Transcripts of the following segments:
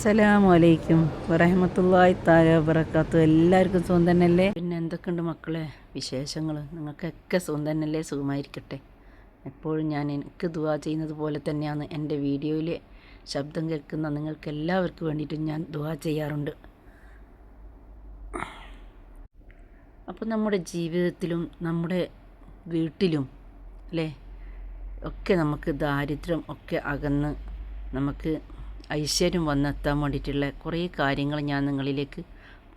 അസ്സലാമു അലൈക്കും വറഹമത്തല്ലായി താര വറക്കാത്ത എല്ലാവർക്കും സുഖം തന്നെയല്ലേ? പിന്നെ എന്തൊക്കെയുണ്ട് മക്കളെ വിശേഷങ്ങൾ നിങ്ങൾക്കൊക്കെ സുഖം തന്നെയല്ലേ? സുഖമായിരിക്കട്ടെ. എപ്പോഴും ഞാൻ എനിക്ക് ദുവാ ചെയ്യുന്നത് പോലെ തന്നെയാണ് എന്റെ വീഡിയോയിൽ ശബ്ദം കേൾക്കുന്ന നിങ്ങൾക്ക് എല്ലാവർക്കും വേണ്ടിയിട്ടും ഞാൻ ദുവാ ചെയ്യാറുണ്ട്. അപ്പോൾ നമ്മുടെ ജീവിതത്തിലും നമ്മുടെ വീട്ടിലും അല്ലേ? ഒക്കെ നമുക്ക് ദാരിദ്ര്യം ഒക്കെ അകന്ന് നമുക്ക് ഐശ്വര്യം വന്നെത്താൻ വേണ്ടിയിട്ടുള്ള കുറേ കാര്യങ്ങൾ ഞാൻ നിങ്ങളിലേക്ക്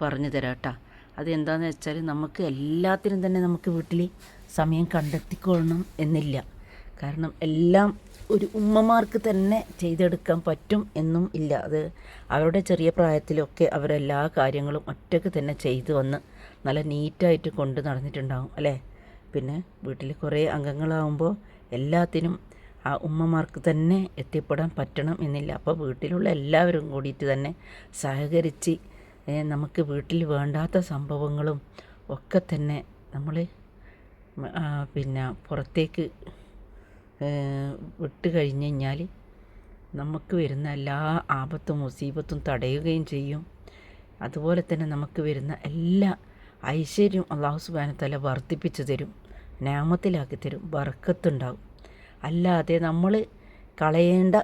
പറഞ്ഞു തരാം കേട്ടോ അതെന്താണെന്ന് വെച്ചാൽ നമുക്ക് എല്ലാത്തിനും തന്നെ നമുക്ക് വീട്ടിൽ സമയം കണ്ടെത്തിക്കൊള്ളണം എന്നില്ല. കാരണം എല്ലാം ഒരു ഉമ്മമാർക്ക് തന്നെ ചെയ്തെടുക്കാൻ പറ്റും എന്നും ഇല്ല. അത് അവരുടെ ചെറിയ പ്രായത്തിലൊക്കെ അവരെല്ലാ കാര്യങ്ങളും ഒറ്റയ്ക്ക് തന്നെ ചെയ്തു വന്ന് നല്ല നീറ്റായിട്ട് കൊണ്ട് നടന്നിട്ടുണ്ടാകും അല്ലേ? പിന്നെ വീട്ടിൽ കുറേ അംഗങ്ങളാവുമ്പോൾ എല്ലാത്തിനും ആ ഉമ്മമാർക്ക് തന്നെ എത്തിപ്പെടാൻ പറ്റണം എന്നില്ല. അപ്പോൾ വീട്ടിലുള്ള എല്ലാവരും കൂടിയിട്ട് തന്നെ സഹകരിച്ച് നമുക്ക് വീട്ടിൽ വേണ്ടാത്ത സംഭവങ്ങളും ഒക്കെ തന്നെ നമ്മൾ പിന്നെ പുറത്തേക്ക് വിട്ട് കഴിഞ്ഞ് കഴിഞ്ഞാൽ നമുക്ക് വരുന്ന എല്ലാ ആപത്തും മുസീബത്തും തടയുകയും ചെയ്യും. അതുപോലെ തന്നെ നമുക്ക് വരുന്ന എല്ലാ ഐശ്വര്യവും അള്ളാഹു സുബാനത്തല വർദ്ധിപ്പിച്ചു തരും നാമത്തിലാക്കി തരും ബർക്കത്തുണ്ടാവും അല്ലാതെ നമ്മൾ കളയേണ്ട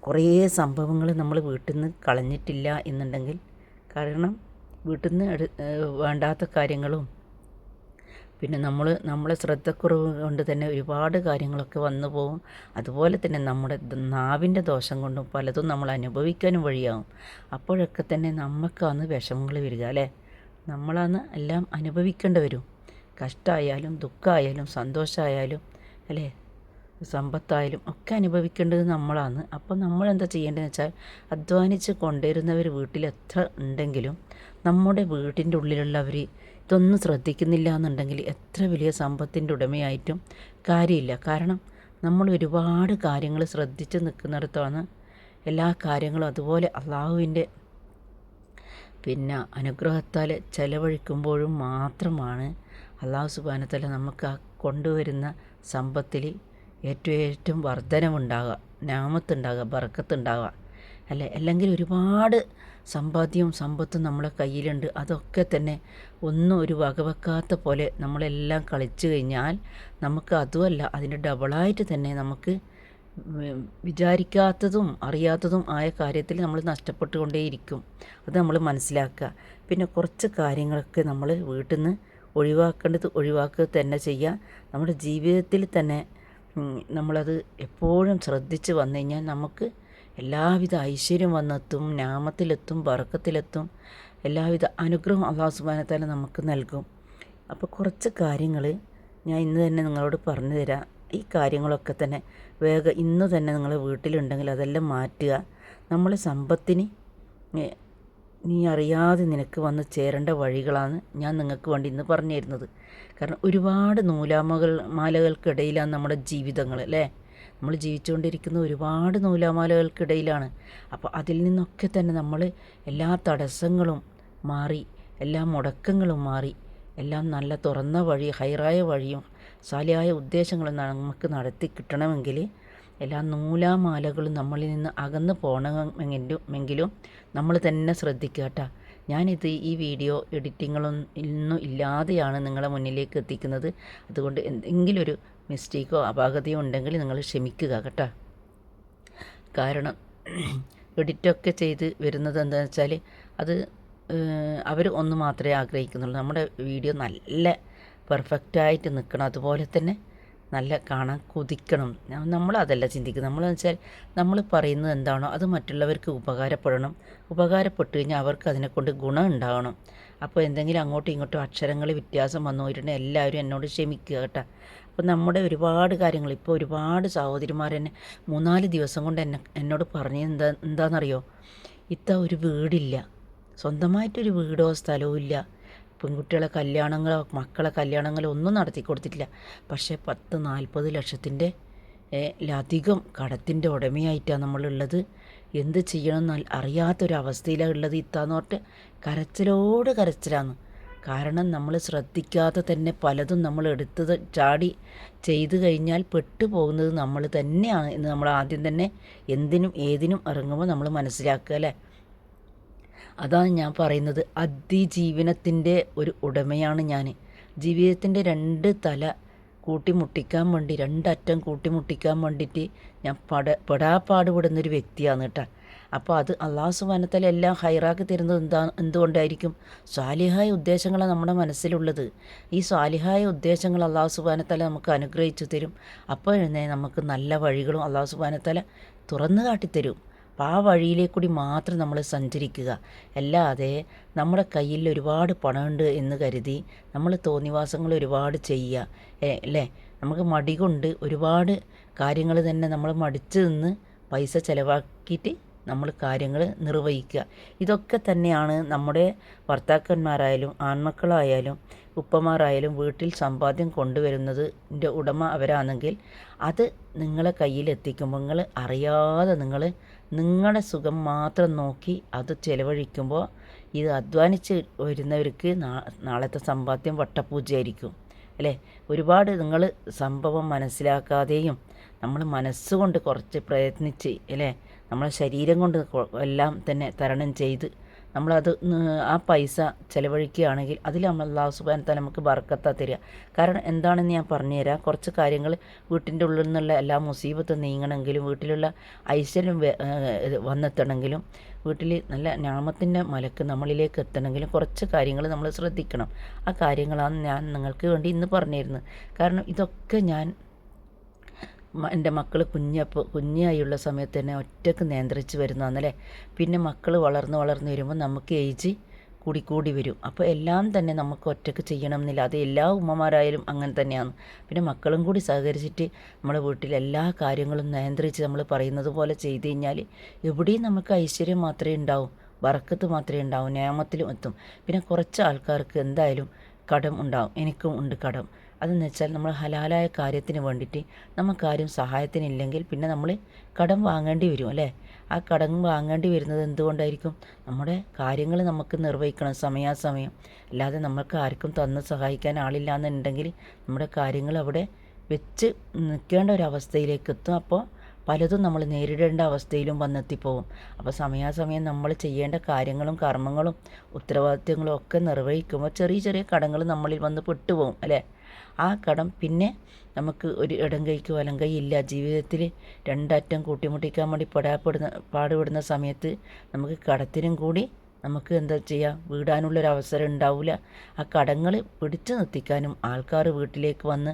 കുറേ സംഭവങ്ങൾ നമ്മൾ വീട്ടിൽ നിന്ന് കളഞ്ഞിട്ടില്ല എന്നുണ്ടെങ്കിൽ കാരണം വീട്ടിൽ നിന്ന് വേണ്ടാത്ത കാര്യങ്ങളും പിന്നെ നമ്മൾ നമ്മളെ ശ്രദ്ധക്കുറവ് കൊണ്ട് തന്നെ ഒരുപാട് കാര്യങ്ങളൊക്കെ വന്നു പോകും അതുപോലെ തന്നെ നമ്മുടെ നാവിന്റെ ദോഷം കൊണ്ടും പലതും നമ്മൾ അനുഭവിക്കാനും വഴിയാവും. അപ്പോഴൊക്കെ തന്നെ നമുക്കാണ് വിഷമങ്ങൾ വരിക അല്ലേ? നമ്മളാണ് എല്ലാം അനുഭവിക്കേണ്ടി വരും. കഷ്ടമായാലും ദുഃഖമായാലും സന്തോഷമായാലും അല്ലേ? സമ്പത്തായാലും ഒക്കെ അനുഭവിക്കേണ്ടത് നമ്മളാണ്. അപ്പോൾ നമ്മൾ എന്താ ചെയ്യേണ്ടതെന്ന് വെച്ചാൽ അധ്വാനിച്ച് കൊണ്ടുവരുന്നവർ വീട്ടിൽ എത്ര ഉണ്ടെങ്കിലും നമ്മുടെ വീട്ടിന്റെ ഉള്ളിലുള്ളവർ ഇതൊന്നും ശ്രദ്ധിക്കുന്നില്ല എന്നുണ്ടെങ്കിൽ എത്ര വലിയ സമ്പത്തിന്റെ ഉടമയായിട്ടും കാര്യമില്ല. കാരണം നമ്മൾ ഒരുപാട് കാര്യങ്ങൾ ശ്രദ്ധിച്ച് നിൽക്കുന്നിടത്താണ് എല്ലാ കാര്യങ്ങളും അതുപോലെ അള്ളാഹുവിന്റെ പിന്നെ അനുഗ്രഹത്താൽ ചെലവഴിക്കുമ്പോഴും മാത്രമാണ് അള്ളാഹു സുബാനത്തല നമുക്ക് ആ കൊണ്ടുവരുന്ന സമ്പത്തിൽ ഏറ്റവും ഏറ്റവും വർധനവുണ്ടാകുക നാമത്തുണ്ടാകുക ബർക്കത്തുണ്ടാകുക അല്ലേ? അല്ലെങ്കിൽ ഒരുപാട് സമ്പാദ്യവും സമ്പത്തും നമ്മളെ കയ്യിലുണ്ട്. അതൊക്കെ തന്നെ ഒന്നും ഒരു വകവെക്കാത്ത പോലെ നമ്മളെല്ലാം കളിച്ചു കഴിഞ്ഞാൽ നമുക്ക് അതുമല്ല അതിന്റെ ഡബിളായിട്ട് തന്നെ നമുക്ക് വിചാരിക്കാത്തതും അറിയാത്തതും ആയ കാര്യത്തിൽ നമ്മൾ നഷ്ടപ്പെട്ടുകൊണ്ടേയിരിക്കും. അത് നമ്മൾ മനസ്സിലാക്കുക. പിന്നെ കുറച്ച് കാര്യങ്ങളൊക്കെ നമ്മൾ വീട്ടിൽ നിന്ന് ഒഴിവാക്കേണ്ടത് ഒഴിവാക്കുക തന്നെ ചെയ്യുക. നമ്മുടെ ജീവിതത്തിൽ തന്നെ നമ്മളത് എപ്പോഴും ശ്രദ്ധിച്ച് വന്നു കഴിഞ്ഞാൽ നമുക്ക് എല്ലാവിധ ഐശ്വര്യം വന്നെത്തും നാമത്തിലെത്തും വറക്കത്തിലെത്തും എല്ലാവിധ അനുഗ്രഹം അള്ളാഹു സുബാനത്താല നമുക്ക് നൽകും. അപ്പോൾ കുറച്ച് കാര്യങ്ങൾ ഞാൻ ഇന്ന് തന്നെ നിങ്ങളോട് പറഞ്ഞു തരാം. ഈ കാര്യങ്ങളൊക്കെ തന്നെ വേഗം ഇന്ന് തന്നെ നിങ്ങൾ വീട്ടിലുണ്ടെങ്കിൽ അതെല്ലാം മാറ്റുക. നമ്മൾ സമ്പത്തിന് നീ അറിയാതെ നിനക്ക് വന്ന് ചേരേണ്ട വഴികളാണ് ഞാൻ നിങ്ങൾക്ക് വേണ്ടി ഇന്ന് പറഞ്ഞു തരുന്നത് കാരണം ഒരുപാട് നൂലാമകൾ മാലകൾക്കിടയിലാണ് നമ്മുടെ ജീവിതങ്ങൾ അല്ലേ? നമ്മൾ ജീവിച്ചുകൊണ്ടിരിക്കുന്ന ഒരുപാട് നൂലാമാലകൾക്കിടയിലാണ്. അപ്പോൾ അതിൽ നിന്നൊക്കെ തന്നെ നമ്മൾ എല്ലാ തടസ്സങ്ങളും മാറി എല്ലാ മുടക്കങ്ങളും മാറി എല്ലാം നല്ല തുറന്ന വഴി ഹൈറായ വഴിയും സാലിയായ ഉദ്ദേശങ്ങളും നമുക്ക് നടത്തി കിട്ടണമെങ്കിൽ എല്ലാ നൂലാമാലകളും നമ്മളിൽ നിന്ന് അകന്നു പോകണമെങ്കിലും നമ്മൾ തന്നെ ശ്രദ്ധിക്കുക കേട്ടോ. ഞാനിത് ഈ വീഡിയോ എഡിറ്റിങ്ങളൊന്നും ഇല്ലാതെയാണ് നിങ്ങളെ മുന്നിലേക്ക് എത്തിക്കുന്നത്. അതുകൊണ്ട് എന്തെങ്കിലും ഒരു മിസ്റ്റേക്കോ അപാകതയോ ഉണ്ടെങ്കിൽ നിങ്ങൾ ക്ഷമിക്കുക കേട്ടോ. കാരണം എഡിറ്റൊക്കെ ചെയ്ത് വരുന്നത് എന്താണെന്ന് വെച്ചാൽ അത് അവർ ഒന്ന് മാത്രമേ ആഗ്രഹിക്കുന്നുള്ളൂ. നമ്മുടെ വീഡിയോ നല്ല പെർഫെക്റ്റായിട്ട് നിൽക്കണം അതുപോലെ തന്നെ നല്ല കാണാൻ കൊതിക്കണം. നമ്മൾ അതല്ല ചിന്തിക്കുന്നത്. നമ്മളെന്ന് വെച്ചാൽ നമ്മൾ പറയുന്നത് എന്താണോ അത് മറ്റുള്ളവർക്ക് ഉപകാരപ്പെടണം. ഉപകാരപ്പെട്ട് കഴിഞ്ഞാൽ അവർക്ക് അതിനെക്കൊണ്ട് ഗുണം ഉണ്ടാകണം. അപ്പോൾ എന്തെങ്കിലും അങ്ങോട്ടും ഇങ്ങോട്ടും അക്ഷരങ്ങൾ വ്യത്യാസം വന്നു പോയിട്ടുണ്ടെങ്കിൽ എല്ലാവരും എന്നോട് ക്ഷമിക്കുക കേട്ടോ. അപ്പോൾ നമ്മുടെ ഒരുപാട് കാര്യങ്ങൾ ഇപ്പോൾ ഒരുപാട് സഹോദരിമാർ എന്നെ മൂന്നാൽ ദിവസം കൊണ്ട് എന്നെ എന്നോട് പറഞ്ഞത് എന്താ എന്താണെന്നറിയോ? ഇത്ത ഒരു വീടില്ല. സ്വന്തമായിട്ടൊരു വീടോ സ്ഥലവും ഇല്ല. പെൺകുട്ടികളെ കല്യാണങ്ങളോ മക്കളെ കല്യാണങ്ങളോ ഒന്നും നടത്തി കൊടുത്തിട്ടില്ല. പക്ഷേ പത്ത് നാൽപ്പത് ലക്ഷത്തിന്റെ ലധികം കടത്തിന്റെ ഉടമയായിട്ടാണ് നമ്മളുള്ളത്. എന്ത് ചെയ്യണം എന്ന് അറിയാത്തൊരവസ്ഥയിലാണ് ഉള്ളത് ഇത്താന്ന് പറഞ്ഞിട്ട് കരച്ചിലോട് കരച്ചിലാണ്. കാരണം നമ്മൾ ശ്രദ്ധിക്കാതെ തന്നെ പലതും നമ്മൾ എടുത്തത് ചാടി ചെയ്തു കഴിഞ്ഞാൽ പെട്ടുപോകുന്നത് നമ്മൾ തന്നെയാണ് എന്ന് നമ്മൾ ആദ്യം തന്നെ എന്തിനും ഏതിനും ഇറങ്ങുമ്പോൾ നമ്മൾ മനസ്സിലാക്കുക അല്ലേ? അതാണ് ഞാൻ പറയുന്നത്. അതിജീവനത്തിന്റെ ഒരു ഉടമയാണ് ഞാൻ. ജീവിതത്തിന്റെ രണ്ട് തല കൂട്ടിമുട്ടിക്കാൻ വേണ്ടി രണ്ടറ്റം കൂട്ടിമുട്ടിക്കാൻ വേണ്ടിയിട്ട് ഞാൻ പട പെടാപ്പാടുപെടുന്നൊരു വ്യക്തിയാണ് കേട്ടോ. അപ്പോൾ അത് അള്ളാഹു സുബാനത്തല എല്ലാം ഹൈറാക്കി തരുന്നത് എന്താ എന്തുകൊണ്ടായിരിക്കും? സ്വാലിഹായ ഉദ്ദേശങ്ങളാണ് നമ്മുടെ മനസ്സിലുള്ളത്. ഈ സ്വാലിഹായ ഉദ്ദേശങ്ങൾ അള്ളാഹു സുബാനത്തല നമുക്ക് അനുഗ്രഹിച്ചു തരും. അപ്പോൾ നമുക്ക് നല്ല വഴികളും അള്ളാഹു സുബാനത്തല തുറന്നു കാട്ടിത്തരും. അപ്പോൾ ആ വഴിയിലേക്ക് കൂടി മാത്രം നമ്മൾ സഞ്ചരിക്കുക. അല്ലാതെ നമ്മുടെ കയ്യിൽ ഒരുപാട് പണമുണ്ട് എന്ന് കരുതി നമ്മൾ തോന്നിവാസങ്ങൾ ഒരുപാട് ചെയ്യുക. അല്ലേ? നമുക്ക് മടി കൊണ്ട് ഒരുപാട് കാര്യങ്ങൾ തന്നെ നമ്മൾ മടിച്ച് നിന്ന് പൈസ ചിലവാക്കിയിട്ട് നമ്മൾ കാര്യങ്ങൾ നിർവഹിക്കുക. ഇതൊക്കെ തന്നെയാണ് നമ്മുടെ ഭർത്താക്കന്മാരായാലും ആൺമക്കളായാലും ഉപ്പമാരായാലും വീട്ടിൽ സമ്പാദ്യം കൊണ്ടുവരുന്നതിന്റെ ഉടമ അവരാണെങ്കിൽ അത് നിങ്ങളെ കയ്യിൽ കയ്യിലെത്തിക്കുമ്പോൾ നിങ്ങൾ അറിയാതെ നിങ്ങൾ നിങ്ങളുടെ സുഖം മാത്രം നോക്കി അത് ചിലവഴിക്കുമ്പോൾ ഇത് അധ്വാനിച്ച് വരുന്നവർക്ക് നാളത്തെ സമ്പാദ്യം വട്ടപ്പൂജയായിരിക്കും അല്ലേ? ഒരുപാട് നിങ്ങൾ സംഭവം മനസ്സിലാക്കാതെയും നമ്മൾ മനസ്സുകൊണ്ട് കുറച്ച് പ്രയത്നിച്ച് അല്ലേ? നമ്മളെ ശരീരം കൊണ്ട് എല്ലാം തന്നെ തരണം ചെയ്ത് നമ്മളത് ആ പൈസ ചിലവഴിക്കുകയാണെങ്കിൽ അതിൽ അള്ളാഹു സുബാൻ തല നമുക്ക് ബർക്കത്താ തരിക. കാരണം എന്താണെന്ന് ഞാൻ പറഞ്ഞുതരാം. കുറച്ച് കാര്യങ്ങൾ വീട്ടിന്റെ ഉള്ളിൽ നിന്നുള്ള എല്ലാ മുസീബത്തും നീങ്ങണമെങ്കിലും വീട്ടിലുള്ള ഐശ്വര്യം വന്നെത്തണമെങ്കിലും വീട്ടിൽ നല്ല ഞാമത്തിന്റെ മലക്ക് നമ്മളിലേക്ക് എത്തണമെങ്കിലും കുറച്ച് കാര്യങ്ങൾ നമ്മൾ ശ്രദ്ധിക്കണം. ആ കാര്യങ്ങളാണ് ഞാൻ നിങ്ങൾക്ക് വേണ്ടി ഇന്ന് പറഞ്ഞിരുന്നത്. കാരണം ഇതൊക്കെ ഞാൻ എന്റെ മക്കൾ കുഞ്ഞപ്പോൾ കുഞ്ഞായുള്ള സമയത്ത് തന്നെ ഒറ്റയ്ക്ക് നിയന്ത്രിച്ച് വരുന്നതാണല്ലേ? പിന്നെ മക്കൾ വളർന്ന് വളർന്ന് വരുമ്പോൾ നമുക്ക് ഏജ് കൂടിക്കൂടി കൂടി വരും. അപ്പോൾ എല്ലാം തന്നെ നമുക്ക് ഒറ്റയ്ക്ക് ചെയ്യണം എന്നില്ല. അത് എല്ലാ ഉമ്മമാരായാലും അങ്ങനെ തന്നെയാണ്. പിന്നെ മക്കളും കൂടി സഹകരിച്ചിട്ട് നമ്മുടെ വീട്ടിൽ എല്ലാ കാര്യങ്ങളും നിയന്ത്രിച്ച് നമ്മൾ പറയുന്നത് പോലെ ചെയ്ത് കഴിഞ്ഞാൽ എവിടെയും നമുക്ക് ഐശ്വര്യം മാത്രമേ ഉണ്ടാവും. വറക്കത്ത് മാത്രമേ ഉണ്ടാവും. നിയമത്തിലും എത്തും. പിന്നെ കുറച്ച് ആൾക്കാർക്ക് എന്തായാലും കടം ഉണ്ടാവും. എനിക്കും ഉണ്ട് കടം. അതെന്ന് വെച്ചാൽ നമ്മൾ ഹലാലായ കാര്യത്തിന് വേണ്ടിയിട്ട് നമുക്കാരും സഹായത്തിനില്ലെങ്കിൽ പിന്നെ നമ്മൾ കടം വാങ്ങേണ്ടി വരും അല്ലേ? ആ കടം വാങ്ങേണ്ടി വരുന്നത് എന്തുകൊണ്ടായിരിക്കും? നമ്മുടെ കാര്യങ്ങൾ നമുക്ക് നിർവഹിക്കണം സമയാസമയം. അല്ലാതെ നമുക്ക് ആർക്കും തന്ന് സഹായിക്കാൻ ആളില്ല എന്നുണ്ടെങ്കിൽ നമ്മുടെ കാര്യങ്ങൾ അവിടെ വെച്ച് നിൽക്കേണ്ട ഒരു അവസ്ഥയിലേക്ക് എത്തും. അപ്പോൾ പലതും നമ്മൾ നേരിടേണ്ട അവസ്ഥയിലും വന്നെത്തിപ്പോവും അപ്പോൾ സമയാസമയം നമ്മൾ ചെയ്യേണ്ട കാര്യങ്ങളും കർമ്മങ്ങളും ഉത്തരവാദിത്തങ്ങളും ഒക്കെ നിർവഹിക്കുമ്പോൾ ചെറിയ ചെറിയ കടങ്ങൾ നമ്മളിൽ വന്ന് പെട്ടുപോകും അല്ലേ? ആ കടം പിന്നെ നമുക്ക് ഒരു ഇടം കൈക്ക് വലം കൈ ഇല്ല. ജീവിതത്തിൽ രണ്ടറ്റം കൂട്ടിമുട്ടിക്കാൻ വേണ്ടി പെടാപ്പെടുന്ന പാടുപെടുന്ന സമയത്ത് നമുക്ക് കടത്തിനും കൂടി നമുക്ക് എന്താ ചെയ്യുക വീടാനുള്ളൊരു അവസരം ഉണ്ടാവില്ല ആ കടങ്ങൾ പിടിച്ചു നിർത്തിക്കാനും ആൾക്കാർ വീട്ടിലേക്ക് വന്ന്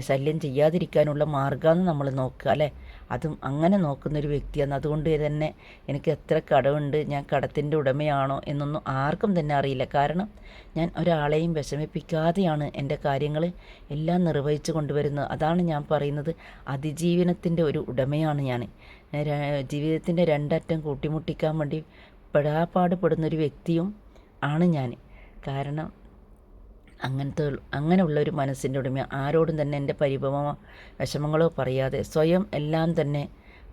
ശല്യം ചെയ്യാതിരിക്കാനുള്ള മാർഗമാണ് നമ്മൾ നോക്കുക അല്ലേ? അതും അങ്ങനെ നോക്കുന്നൊരു വ്യക്തിയാണ്. അതുകൊണ്ട് തന്നെ എനിക്ക് എത്ര കടമുണ്ട് ഞാൻ കടത്തിന്റെ ഉടമയാണോ എന്നൊന്നും ആർക്കും തന്നെ അറിയില്ല. കാരണം ഞാൻ ഒരാളെയും വിഷമിപ്പിക്കാതെയാണ് എന്റെ കാര്യങ്ങൾ എല്ലാം നിർവഹിച്ചു കൊണ്ടുവരുന്നത്. അതാണ് ഞാൻ പറയുന്നത്. അതിജീവനത്തിന്റെ ഒരു ഉടമയാണ് ഞാൻ. ജീവിതത്തിന്റെ രണ്ടറ്റം കൂട്ടിമുട്ടിക്കാൻ വേണ്ടി പെടാപ്പാട് പെടുന്നൊരു വ്യക്തിയും ആണ് ഞാൻ. കാരണം അങ്ങനത്തെ അങ്ങനെയുള്ള ഒരു മനസ്സിന്റെ ഉടമ ആരോടും തന്നെ എന്റെ പരിഭവമോ വിഷമങ്ങളോ പറയാതെ സ്വയം എല്ലാം തന്നെ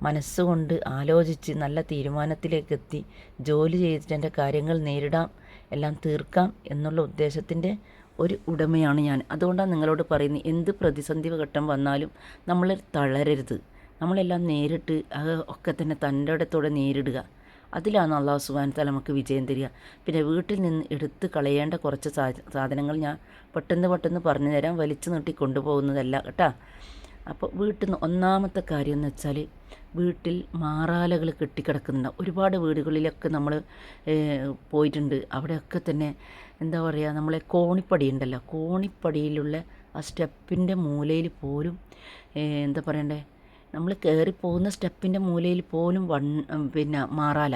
മനസ്സുകൊണ്ട് ആലോചിച്ച് നല്ല തീരുമാനത്തിലേക്ക് എത്തി ജോലി ചെയ്തിട്ട് എന്റെ കാര്യങ്ങൾ നേരിടാം എല്ലാം തീർക്കാം എന്നുള്ള ഉദ്ദേശത്തിന്റെ ഒരു ഉടമയാണ് ഞാൻ. അതുകൊണ്ടാണ് നിങ്ങളോട് പറയുന്നത് എന്ത് പ്രതിസന്ധി ഘട്ടം വന്നാലും നമ്മൾ തളരരുത്. നമ്മളെല്ലാം നേരിട്ട് ഒക്കെ തന്നെ തന്റെ ഇടത്തോടെ നേരിടുക. അതിലാണ് അള്ളാഹു സുബാനത്താൽ നമുക്ക് വിജയം തരിക. പിന്നെ വീട്ടിൽ നിന്ന് എടുത്ത് കളയേണ്ട കുറച്ച് സാധനങ്ങൾ ഞാൻ പെട്ടെന്ന് പെട്ടെന്ന് പറഞ്ഞു തരാം. വലിച്ചു നീട്ടി കൊണ്ടുപോകുന്നതല്ല കേട്ടോ. അപ്പോൾ വീട്ടിൽ നിന്ന് ഒന്നാമത്തെ കാര്യം എന്ന് വെച്ചാൽ വീട്ടിൽ മാറാലകൾ കെട്ടിക്കിടക്കുന്നുണ്ട്. ഒരുപാട് വീടുകളിലൊക്കെ നമ്മൾ പോയിട്ടുണ്ട്. അവിടെയൊക്കെ തന്നെ എന്താ പറയുക നമ്മളെ കോണിപ്പടി ഉണ്ടല്ലോ. കോണിപ്പടിയിലുള്ള ആ സ്റ്റെപ്പിന്റെ മൂലയിൽ പോലും എന്താ പറയണ്ടേ നമ്മൾ കയറിപ്പോകുന്ന സ്റ്റെപ്പിന്റെ മൂലയിൽ പോലും വൺ പിന്നെ മാറാല.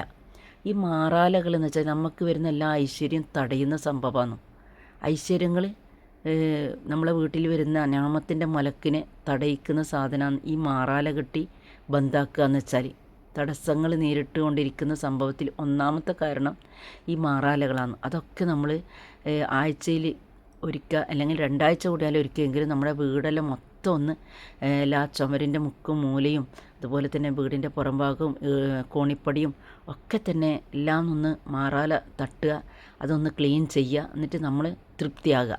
ഈ മാറാലകൾ എന്ന് വെച്ചാൽ നമുക്ക് വരുന്ന എല്ലാ ഐശ്വര്യം തടയുന്ന സംഭവമാണ്. ഐശ്വര്യങ്ങൾ നമ്മളെ വീട്ടിൽ വരുന്ന അനാമത്തിന്റെ മലക്കിനെ തടയിക്കുന്ന സാധനമാണ് ഈ മാറാല കെട്ടി ബന്ധാക്കുക എന്ന് വെച്ചാൽ. തടസ്സങ്ങൾ നേരിട്ടുകൊണ്ടിരിക്കുന്ന സംഭവത്തിൽ ഒന്നാമത്തെ കാരണം ഈ മാറാലകളാണ്. അതൊക്കെ നമ്മൾ ആഴ്ചയിൽ ഒരിക്കൽ അല്ലെങ്കിൽ രണ്ടാഴ്ച കൂടിയാലും ഒരിക്കലെങ്കിലും നമ്മുടെ വീടെല്ലാം മൊത്തം മൊത്തം ഒന്ന് എല്ലാ ചുമരിന്റെ മുക്കും മൂലയും അതുപോലെ തന്നെ വീടിന്റെ പുറംഭാഗവും കോണിപ്പടിയും ഒക്കെ തന്നെ എല്ലാം ഒന്ന് മാറാല തട്ടുക അതൊന്ന് ക്ലീൻ ചെയ്യുക എന്നിട്ട് നമ്മൾ തൃപ്തിയാകുക.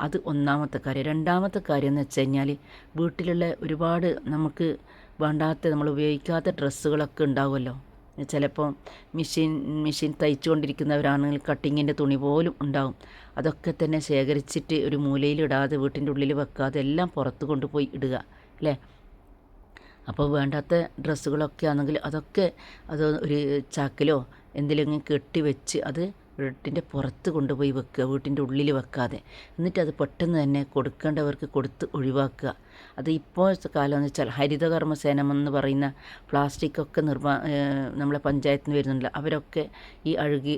അത് ഒന്നാമത്തെ കാര്യം. രണ്ടാമത്തെ കാര്യം എന്ന് വെച്ച് കഴിഞ്ഞാൽ വീട്ടിലുള്ള ഒരുപാട് നമുക്ക് വേണ്ടാത്ത നമ്മൾ ഉപയോഗിക്കാത്ത ഡ്രസ്സുകളൊക്കെ ഉണ്ടാവുമല്ലോ. ചിലപ്പോൾ മെഷീൻ മെഷീൻ തയ്ച്ചുകൊണ്ടിരിക്കുന്നവരാണെങ്കിൽ കട്ടിങ്ങിന്റെ തുണി പോലും ഉണ്ടാവും. അതൊക്കെ തന്നെ ശേഖരിച്ചിട്ട് ഒരു മൂലയിലിടാതെ വീട്ടിന്റെ ഉള്ളിൽ വെക്കാതെ എല്ലാം പുറത്ത് കൊണ്ടുപോയി ഇടുക അല്ലേ? അപ്പോൾ വേണ്ടാത്ത ഡ്രസ്സുകളൊക്കെ ആണെങ്കിൽ അതൊക്കെ അത് ഒരു ചാക്കിലോ എന്തിലെങ്കിലും കെട്ടി വെച്ച് അത് വീട്ടിന്റെ പുറത്ത് കൊണ്ടുപോയി വെക്കുക വീട്ടിന്റെ ഉള്ളിൽ വെക്കാതെ. എന്നിട്ട് അത് പെട്ടെന്ന് തന്നെ കൊടുക്കേണ്ടവർക്ക് കൊടുത്ത് ഒഴിവാക്കുക. അത് ഇപ്പോഴത്തെ കാലം എന്ന് വെച്ചാൽ ഹരിതകർമ്മസേനം എന്ന് പറയുന്ന പ്ലാസ്റ്റിക് ഒക്കെ നിർമ്മാ നമ്മളെ പഞ്ചായത്തിന് നിന്ന് വരുന്നുണ്ടല്ലോ. അവരൊക്കെ ഈ അഴുകി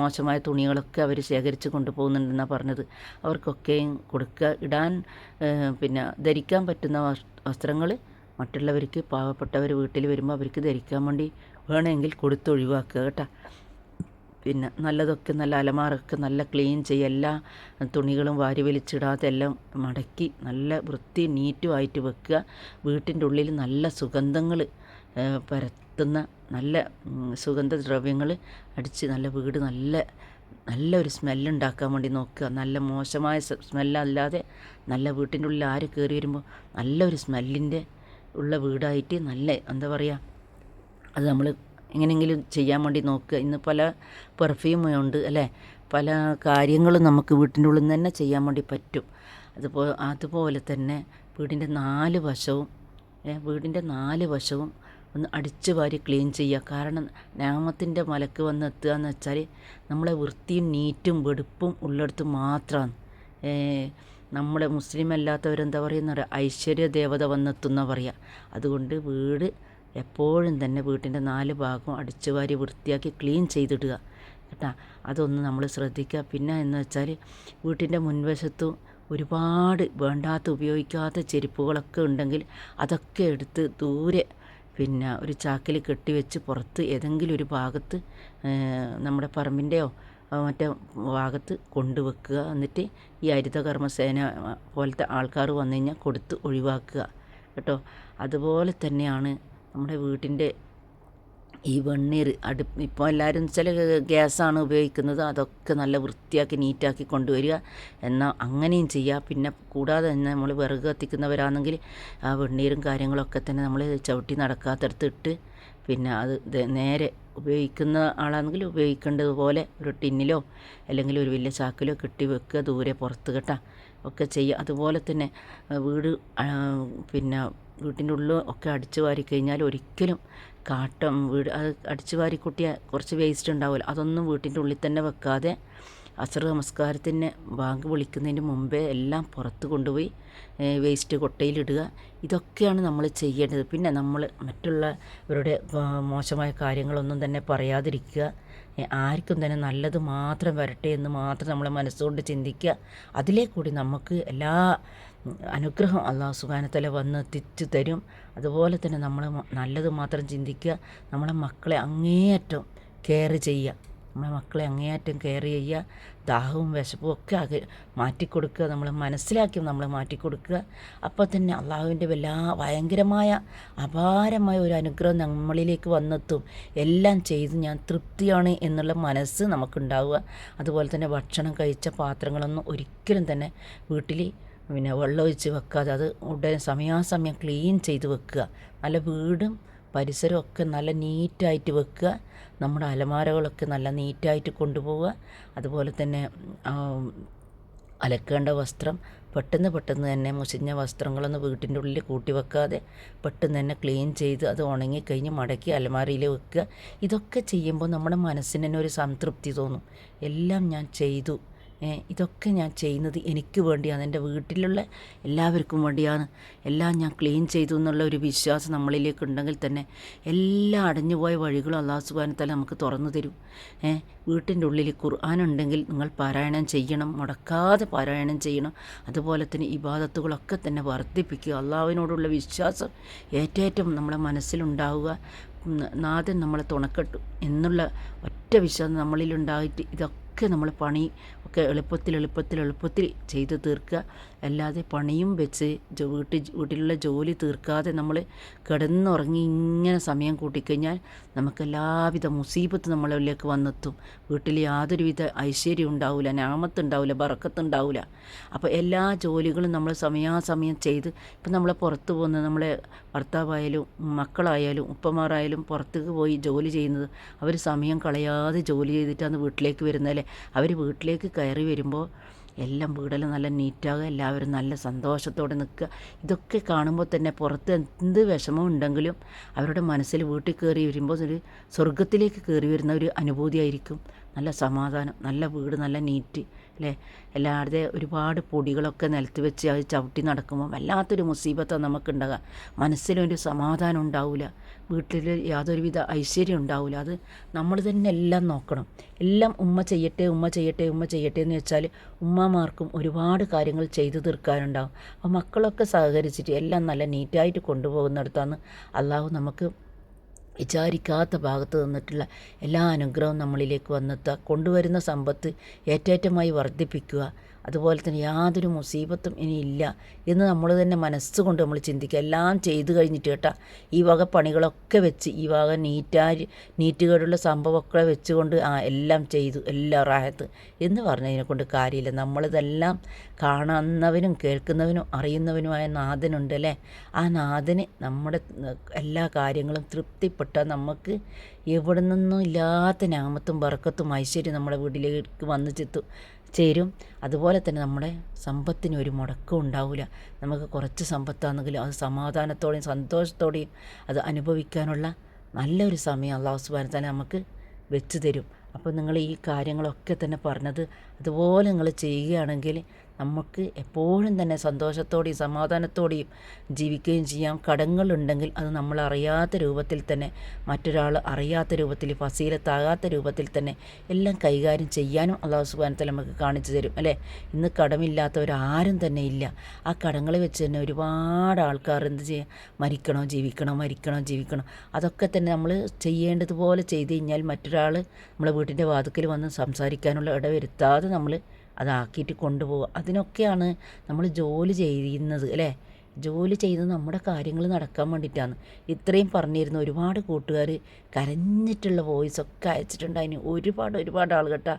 മോശമായ തുണികളൊക്കെ അവർ ശേഖരിച്ച് കൊണ്ടുപോകുന്നുണ്ടെന്നാണ് പറഞ്ഞത്. അവർക്കൊക്കെയും കൊടുക്കുക. ഇടാൻ പിന്നെ ധരിക്കാൻ പറ്റുന്ന വസ്ത്രങ്ങൾ മറ്റുള്ളവർക്ക് പാവപ്പെട്ടവർ വീട്ടിൽ വരുമ്പോൾ അവർക്ക് ധരിക്കാൻ വേണ്ടി വേണമെങ്കിൽ കൊടുത്തൊഴിവാക്കുക കേട്ടോ. പിന്നെ നല്ലതൊക്കെ നല്ല അലമാറൊക്കെ നല്ല ക്ലീൻ ചെയ്യുക എല്ലാ തുണികളും വാരി വലിച്ചിടാതെ എല്ലാം മടക്കി നല്ല വൃത്തി നീറ്റുമായിട്ട് വെക്കുക. വീട്ടിന്റെ ഉള്ളിൽ നല്ല സുഗന്ധങ്ങൾ പരത്തുന്ന നല്ല സുഗന്ധദ്രവ്യങ്ങൾ അടിച്ച് നല്ല വീട് നല്ല നല്ലൊരു സ്മെല്ലുണ്ടാക്കാൻ വേണ്ടി നോക്കുക. നല്ല മോശമായ സ്മെല്ലല്ലാതെ നല്ല വീട്ടിന്റെ ഉള്ളിൽ ആര് കയറി വരുമ്പോൾ നല്ലൊരു സ്മെല്ലിന്റെ ഉള്ള വീടായിട്ട് നല്ല എന്താ പറയുക അത് നമ്മൾ എങ്ങനെയെങ്കിലും ചെയ്യാൻ വേണ്ടി നോക്കുക. ഇന്ന് പല പെർഫ്യൂമുണ്ട് അല്ലേ? പല കാര്യങ്ങളും നമുക്ക് വീട്ടിന്റെ ഉള്ളിൽ നിന്ന് തന്നെ ചെയ്യാൻ വേണ്ടി പറ്റും. അതുപോലെ അതുപോലെ തന്നെ വീടിന്റെ നാല് വശവും വീടിന്റെ നാല് വശവും ഒന്ന് അടിച്ചു വാരി ക്ലീൻ ചെയ്യുക. കാരണം നാമത്തിന്റെ മലക്ക് വന്ന് എത്തുക എന്ന് വെച്ചാൽ നമ്മളെ വൃത്തിയും നീറ്റും വെടുപ്പും ഉള്ളിടത്ത് മാത്രമാണ്. നമ്മളെ മുസ്ലിം അല്ലാത്തവരെന്താ പറയുന്ന ഐശ്വര്യ ദേവത വന്നെത്തുന്ന പറയുക. അതുകൊണ്ട് വീട് എപ്പോഴും തന്നെ വീട്ടിന്റെ നാല് ഭാഗവും അടിച്ചു വാരി വൃത്തിയാക്കി ക്ലീൻ ചെയ്തിടുക. കേട്ടാ അതൊന്ന് നമ്മൾ ശ്രദ്ധിക്കുക. പിന്നെ എന്ന് വെച്ചാൽ വീട്ടിന്റെ മുൻവശത്തും ഒരുപാട് വേണ്ടാത്ത ഉപയോഗിക്കാത്ത ചെരുപ്പുകളൊക്കെ ഉണ്ടെങ്കിൽ അതൊക്കെ എടുത്ത് ദൂരെ പിന്നെ ഒരു ചാക്കിൽ കെട്ടിവെച്ച് പുറത്ത് ഏതെങ്കിലും ഒരു ഭാഗത്ത് നമ്മുടെ പറമ്പിന്റെയോ മറ്റേ ഭാഗത്ത് കൊണ്ടുവെക്കുക. എന്നിട്ട് ഈ ഹരിതകർമ്മസേന പോലത്തെ ആൾക്കാർ വന്നു കഴിഞ്ഞാൽ കൊടുത്ത് ഒഴിവാക്കുക. കേട്ടോ അതുപോലെ തന്നെയാണ് നമ്മുടെ വീട്ടിന്റെ ഈ വെണ്ണീർ അടുപ്പ് ഇപ്പോൾ എല്ലാവരും ചില ഗ്യാസാണ് ഉപയോഗിക്കുന്നത്. അതൊക്കെ നല്ല വൃത്തിയാക്കി നീറ്റാക്കി കൊണ്ടുവരിക. എന്നാൽ അങ്ങനെയും ചെയ്യുക. പിന്നെ കൂടാതെ തന്നെ നമ്മൾ വിറക് കത്തിക്കുന്നവരാണെങ്കിൽ ആ വെണ്ണീരും കാര്യങ്ങളൊക്കെ തന്നെ നമ്മൾ ചവിട്ടി നടക്കാത്തടത്തിട്ട് പിന്നെ അത് നേരെ ഉപയോഗിക്കുന്ന ആളാണെങ്കിൽ ഉപയോഗിക്കേണ്ടതുപോലെ ഒരു ടിന്നിലോ അല്ലെങ്കിൽ ഒരു വലിയ ചാക്കിലോ കെട്ടി വെക്കുക ദൂരെ പുറത്ത് കെട്ടാം. ഒക്കെ ചെയ്യുക. അതുപോലെ തന്നെ വീട് പിന്നെ വീട്ടിന്റെ ഉള്ളിൽ ഒക്കെ അടിച്ചു വാരി കഴിഞ്ഞാൽ ഒരിക്കലും കാട്ടം വീട് അത് അടിച്ചു വാരി കുട്ടിയ കുറച്ച് വേസ്റ്റ് ഉണ്ടാവില്ല അതൊന്നും വീട്ടിന്റെ ഉള്ളിൽ തന്നെ വെക്കാതെ അസർ നമസ്കാരത്തിന് ബാങ്ക് വിളിക്കുന്നതിന് മുമ്പേ എല്ലാം പുറത്ത് കൊണ്ടുപോയി വേസ്റ്റ് കൊട്ടയിലിടുക ഇതൊക്കെയാണ് നമ്മൾ ചെയ്യേണ്ടത്. പിന്നെ നമ്മൾ മറ്റുള്ളവരുടെ മോശമായ കാര്യങ്ങളൊന്നും തന്നെ പറയാതിരിക്കുക. ആർക്കും തന്നെ നല്ലത് മാത്രം വരട്ടെ എന്ന് മാത്രം നമ്മളെ മനസ്സുകൊണ്ട് ചിന്തിക്കുക. അതിലേ കൂടി നമുക്ക് എല്ലാ അനുഗ്രഹം അള്ളാഹു സുബാനത്തല വന്ന് തിരിച്ചു തരും. അതുപോലെ തന്നെ നമ്മൾ നല്ലത് മാത്രം ചിന്തിക്കുക. നമ്മളെ മക്കളെ അങ്ങേയറ്റം കെയർ ചെയ്യുക. നമ്മളെ മക്കളെ അങ്ങേയറ്റം കെയർ ചെയ്യുക. ദാഹവും വിശപ്പും ഒക്കെ അക മാറ്റിക്കൊടുക്കുക. നമ്മൾ മനസ്സിലാക്കി നമ്മൾ മാറ്റിക്കൊടുക്കുക. അപ്പോൾ തന്നെ അള്ളാഹുവിന്റെ വല്ലാ ഭയങ്കരമായ അപാരമായ ഒരു അനുഗ്രഹം നമ്മളിലേക്ക് വന്നെത്തും. എല്ലാം ചെയ്ത് ഞാൻ തൃപ്തിയാണ് എന്നുള്ള മനസ്സ് നമുക്കുണ്ടാവുക. അതുപോലെ തന്നെ ഭക്ഷണം കഴിച്ച പാത്രങ്ങളൊന്നും ഒരിക്കലും തന്നെ വീട്ടിൽ പിന്നെ വെള്ളമൊഴിച്ച് വെക്കാതെ അത് ഉടനെ സമയാസമയം ക്ലീൻ ചെയ്ത് വെക്കുക. നല്ല വീടും പരിസരവും ഒക്കെ നല്ല നീറ്റായിട്ട് വെക്കുക. നമ്മുടെ അലമാരകളൊക്കെ നല്ല നീറ്റായിട്ട് കൊണ്ടുപോവുക. അതുപോലെ തന്നെ അലക്കേണ്ട വസ്ത്രം പെട്ടെന്ന് പെട്ടെന്ന് തന്നെ മുസിഞ്ഞ വസ്ത്രങ്ങളൊന്നും വീട്ടിന്റെ ഉള്ളിൽ കൂട്ടി വെക്കാതെ പെട്ടെന്ന് തന്നെ ക്ലീൻ ചെയ്ത് അത് ഉണങ്ങിക്കഴിഞ്ഞ് മടക്കി അലമാരയിൽ വെക്കുക. ഇതൊക്കെ ചെയ്യുമ്പോൾ നമ്മുടെ മനസ്സിന് തന്നെ ഒരു സംതൃപ്തി തോന്നും. എല്ലാം ഞാൻ ചെയ്തു. ഇതൊക്കെ ഞാൻ ചെയ്യുന്നത് എനിക്ക് വേണ്ടിയാണ്. എന്റെ വീട്ടിലുള്ള എല്ലാവർക്കും വേണ്ടിയാണ്. എല്ലാം ഞാൻ ക്ലീൻ ചെയ്തു എന്നുള്ള ഒരു വിശ്വാസം നമ്മളിലേക്ക് ഉണ്ടെങ്കിൽ തന്നെ എല്ലാ അടഞ്ഞുപോയ വഴികളും അള്ളാഹു സുബാനത്താല നമുക്ക് തുറന്നു തരും. വീട്ടിന്റെ ഉള്ളിൽ ഖുർആൻ ഉണ്ടെങ്കിൽ നിങ്ങൾ പാരായണം ചെയ്യണം. മുടക്കാതെ പാരായണം ചെയ്യണം. അതുപോലെ തന്നെ ഇബാദത്തുകളൊക്കെ തന്നെ വർദ്ധിപ്പിക്കുക. അള്ളാഹുവിനോടുള്ള വിശ്വാസം ഏറ്റേറ്റം നമ്മുടെ മനസ്സിലുണ്ടാവുക. നാഥൻ നമ്മളെ തുണക്കെട്ടു എന്നുള്ള ഒറ്റ വിശ്വാസം നമ്മളിലുണ്ടായിട്ട് ഇതൊക്കെ നമ്മൾ പണി ഒക്കെ എളുപ്പത്തിൽ എളുപ്പത്തിൽ എളുപ്പത്തിൽ ചെയ്ത് തീർക്കുക. അല്ലാതെ പണിയും വെച്ച് വീട്ടിൽ വീട്ടിലുള്ള ജോലി തീർക്കാതെ നമ്മൾ കിടന്നുറങ്ങി ഇങ്ങനെ സമയം കൂട്ടിക്കഴിഞ്ഞാൽ നമുക്ക് എല്ലാവിധ മുസീബത്ത് നമ്മളിലേക്ക് വന്നെത്തും. വീട്ടിൽ യാതൊരുവിധ ഐശ്വര്യം ഉണ്ടാവില്ല ഞാമത്തുണ്ടാവില്ല ഉണ്ടാവില്ല ബറക്കത്ത് ഉണ്ടാവില്ല അപ്പോൾ എല്ലാ ജോലികളും നമ്മൾ സമയാസമയം ചെയ്ത് ഇപ്പം നമ്മളെ പുറത്ത് പോകുന്ന നമ്മളെ ഭർത്താവായാലും മക്കളായാലും ഉപ്പമാരായാലും പുറത്തേക്ക് പോയി ജോലി ചെയ്യുന്നത് അവർ സമയം കളയാതെ ജോലി ചെയ്തിട്ടാണ് വീട്ടിലേക്ക് വരുന്നതല്ലേ അവർ വീട്ടിലേക്ക് കയറി വരുമ്പോൾ എല്ലാം വീടെല്ലാം നല്ല നീറ്റാകുക എല്ലാവരും നല്ല സന്തോഷത്തോടെ നിൽക്കുക. ഇതൊക്കെ കാണുമ്പോൾ തന്നെ പുറത്ത് എന്ത് വിഷമം ഉണ്ടെങ്കിലും അവരുടെ മനസ്സിൽ വീട്ടിൽ കയറി വരുമ്പോൾ ഒരു സ്വർഗത്തിലേക്ക് കയറി വരുന്ന ഒരു അനുഭൂതിയായിരിക്കും. നല്ല സമാധാനം നല്ല വീട് നല്ല നീറ്റ്. അല്ലേ? എല്ലാവരുടെ ഒരുപാട് പൊടികളൊക്കെ നിലത്ത് വെച്ച് അത് ചവിട്ടി നടക്കുമ്പോൾ വല്ലാത്തൊരു മുസീബത്താണ് നമുക്കുണ്ടാകുക മനസ്സിലൊരു സമാധാനം ഉണ്ടാവില്ല വീട്ടിൽ യാതൊരുവിധ ഐശ്വര്യം ഉണ്ടാവില്ല അത് നമ്മൾ തന്നെ എല്ലാം നോക്കണം. എല്ലാം ഉമ്മ ചെയ്യട്ടെ ഉമ്മ ചെയ്യട്ടെ ഉമ്മ ചെയ്യട്ടെ എന്ന് വെച്ചാൽ ഉമ്മമാർക്കും ഒരുപാട് കാര്യങ്ങൾ ചെയ്തു തീർക്കാനുണ്ടാവും. അപ്പോൾ മക്കളൊക്കെ സഹകരിച്ചിട്ട് എല്ലാം നല്ല നീറ്റായിട്ട് കൊണ്ടുപോകുന്നിടത്താണ് അള്ളാഹു നമുക്ക് വിചാരിക്കാത്ത ഭാഗത്ത് നിന്നിട്ടുള്ള എല്ലാ അനുഗ്രഹവും നമ്മളിലേക്ക് വന്നെത്തുക. കൊണ്ടുവരുന്ന സമ്പത്ത് ഏറ്റേറ്റമായി വർദ്ധിപ്പിക്കുക. അതുപോലെ തന്നെ യാതൊരു മുസീബത്തും ഇനി ഇല്ല എന്ന് നമ്മൾ തന്നെ മനസ്സുകൊണ്ട് നമ്മൾ ചിന്തിക്കുക. എല്ലാം ചെയ്തു കഴിഞ്ഞിട്ട് കേട്ടാ ഈ വക പണികളൊക്കെ വെച്ച് ഈ വക നീറ്റായി നീറ്റുകേടുള്ള സംഭവമൊക്കെ വെച്ചുകൊണ്ട് ആ എല്ലാം ചെയ്തു എല്ലാം റാഹത്ത് എന്ന് പറഞ്ഞതിനെ കൊണ്ട് കാര്യമില്ല. നമ്മളിതെല്ലാം കാണുന്നവനും കേൾക്കുന്നവനും അറിയുന്നവനുമായ നാഥനുണ്ട് അല്ലേ? ആ നാഥന് നമ്മുടെ എല്ലാ കാര്യങ്ങളും തൃപ്തിപ്പെട്ടാൽ നമുക്ക് എവിടെ നിന്നും ഇല്ലാത്ത നാമത്തും ബർക്കത്തും ഐശ്വര്യം നമ്മുടെ വീട്ടിലേക്ക് വന്നു ചെത്തു. ചേരും. അതുപോലെ തന്നെ നമ്മുടെ സമ്പത്തിന് ഒരു മുടക്കം ഉണ്ടാവില്ല നമുക്ക് കുറച്ച് സമ്പത്താണെങ്കിലും അത് സമാധാനത്തോടെയും സന്തോഷത്തോടെയും അത് അനുഭവിക്കാനുള്ള നല്ലൊരു സമയം അള്ളാഹു സുബാൻ തന്നെ നമുക്ക് വെച്ച് തരും. അപ്പോൾ നിങ്ങൾ ഈ കാര്യങ്ങളൊക്കെ തന്നെ പറഞ്ഞത് അതുപോലെ നിങ്ങൾ ചെയ്യുകയാണെങ്കിൽ നമുക്ക് എപ്പോഴും തന്നെ സന്തോഷത്തോടെയും സമാധാനത്തോടെയും ജീവിക്കുകയും ചെയ്യാം കടങ്ങളുണ്ടെങ്കിൽ അത് നമ്മൾ അറിയാത്ത രൂപത്തിൽ തന്നെ മറ്റൊരാൾ അറിയാത്ത രൂപത്തിൽ ഫസീലത്താകാത്ത രൂപത്തിൽ തന്നെ എല്ലാം കൈകാര്യം ചെയ്യാനും അള്ളാഹു സുബാനത്തിൽ നമുക്ക് കാണിച്ചു തരും അല്ലേ? ഇന്ന് കടമില്ലാത്തവരാരും തന്നെ ഇല്ല. ആ കടങ്ങൾ വെച്ച് തന്നെ ഒരുപാട് ആൾക്കാർ എന്ത് ചെയ്യാം? മരിക്കണോ ജീവിക്കണോ മരിക്കണോ ജീവിക്കണോ? അതൊക്കെ തന്നെ നമ്മൾ ചെയ്യേണ്ടതുപോലെ ചെയ്ത് കഴിഞ്ഞാൽ മറ്റൊരാൾ നമ്മളെ വീട്ടിന്റെ വാതുക്കൽ വന്ന് സംസാരിക്കാനുള്ള ഇടവരുത്താതെ നമ്മൾ അതാക്കിയിട്ട് കൊണ്ടുപോവുക. അതിനൊക്കെയാണ് നമ്മൾ ജോലി ചെയ്യുന്നത് അല്ലേ? ജോലി ചെയ്ത് നമ്മുടെ കാര്യങ്ങൾ നടക്കാൻ വേണ്ടിയിട്ടാണ്. ഇത്രയും പറഞ്ഞിരുന്ന ഒരുപാട് കൂട്ടുകാർ കരഞ്ഞിട്ടുള്ള വോയിസൊക്കെ അയച്ചിട്ടുണ്ടായിന് ഒരുപാട് ഒരുപാട് ആൾ കേട്ടാ.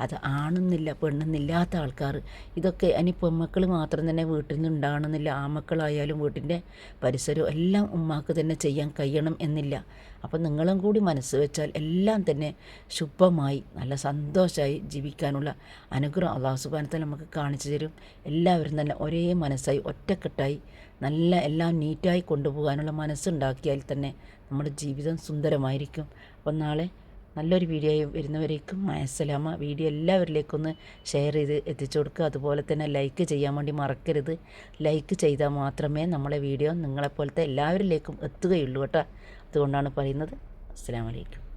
അത് ആണെന്നില്ല പെണ്ണെന്നില്ലാത്ത ആൾക്കാർ. ഇതൊക്കെ ഇനി പെൺമക്കൾ മാത്രം തന്നെ വീട്ടിൽ നിന്ന് ഉണ്ടാകണമെന്നില്ല. ആമക്കളായാലും വീട്ടിന്റെ പരിസരവും എല്ലാം ഉമ്മാക്ക് തന്നെ ചെയ്യാൻ കഴിയണം എന്നില്ല. അപ്പം നിങ്ങളും കൂടി മനസ്സ് വെച്ചാൽ എല്ലാം തന്നെ ശുഭമായി നല്ല സന്തോഷമായി ജീവിക്കാനുള്ള അനുഗ്രഹം അള്ളാഹു സുബാനത്തെ നമുക്ക് കാണിച്ചു തരും. എല്ലാവരും തന്നെ ഒരേ മനസ്സായി ഒറ്റക്കെട്ടായി നല്ല എല്ലാം നീറ്റായി കൊണ്ടുപോകാനുള്ള മനസ്സുണ്ടാക്കിയാൽ തന്നെ നമ്മുടെ ജീവിതം സുന്ദരമായിരിക്കും. അപ്പം നാളെ നല്ലൊരു വീഡിയോ വരുന്നവരേക്കും അസ്സലാമ വീഡിയോ എല്ലാവരിലേക്കും ഒന്ന് ഷെയർ ചെയ്ത് എത്തിച്ചു കൊടുക്കുക. അതുപോലെ തന്നെ ലൈക്ക് ചെയ്യാൻ വേണ്ടി മറക്കരുത്. ലൈക്ക് ചെയ്താൽ മാത്രമേ നമ്മളെ വീഡിയോ നിങ്ങളെപ്പോലത്തെ എല്ലാവരിലേക്കും എത്തുകയുള്ളൂ കേട്ടോ. അതുകൊണ്ടാണ് പറയുന്നത്. അസ്സലാമലൈക്കും